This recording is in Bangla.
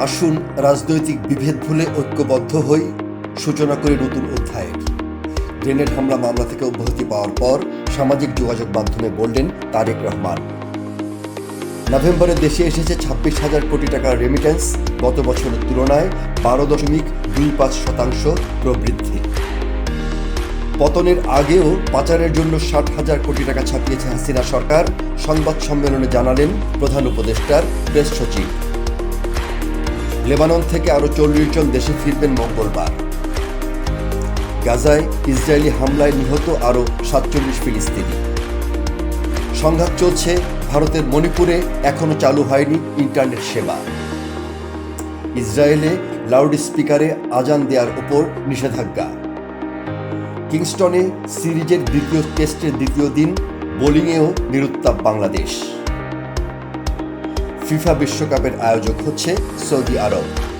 আসুন রাজনৈতিক বিভেদ ভুলে ঐক্যবদ্ধ হই, সূচনা করে নতুন অধ্যায়ের। গ্রেনেড হামলা মামলা থেকে অব্যাহতি পাওয়ার পর সামাজিক যোগাযোগ মাধ্যমে বললেন তারেক রহমান। নভেম্বরে দেশে এসেছে ছাব্বিশ হাজার কোটি টাকার রেমিটেন্স গত বছরের তুলনায় বারো দশমিক দুই পাঁচ শতাংশ প্রবৃদ্ধি। পতনের আগেও পাচারের জন্য ষাট হাজার কোটি টাকা ছাপিয়েছে হাসিনা সরকার, সংবাদ সম্মেলনে জানালেন প্রধান উপদেষ্টার প্রেস সচিব। লেবানন থেকে আরও চল্লিশ জন দেশে ফিরবেন মঙ্গলবার। গাজায় ইসরায়েলি হামলায় নিহত আরও সাতচল্লিশ ফিলিস্তিনি। সংঘাত চলছে ভারতের মণিপুরে এখনও চালু হয়নি ইন্টারনেট সেবা। ইসরায়েলে লাউড স্পিকারে আজান দেওয়ার ওপর নিষেধাজ্ঞা। কিংস্টনে সিরিজের দ্বিতীয় টেস্টের দ্বিতীয় দিন, বোলিংয়েও নিরুত্তাপ বাংলাদেশ। ফিফা বিশ্বকাপের আয়োজক হচ্ছে সৌদি আরব।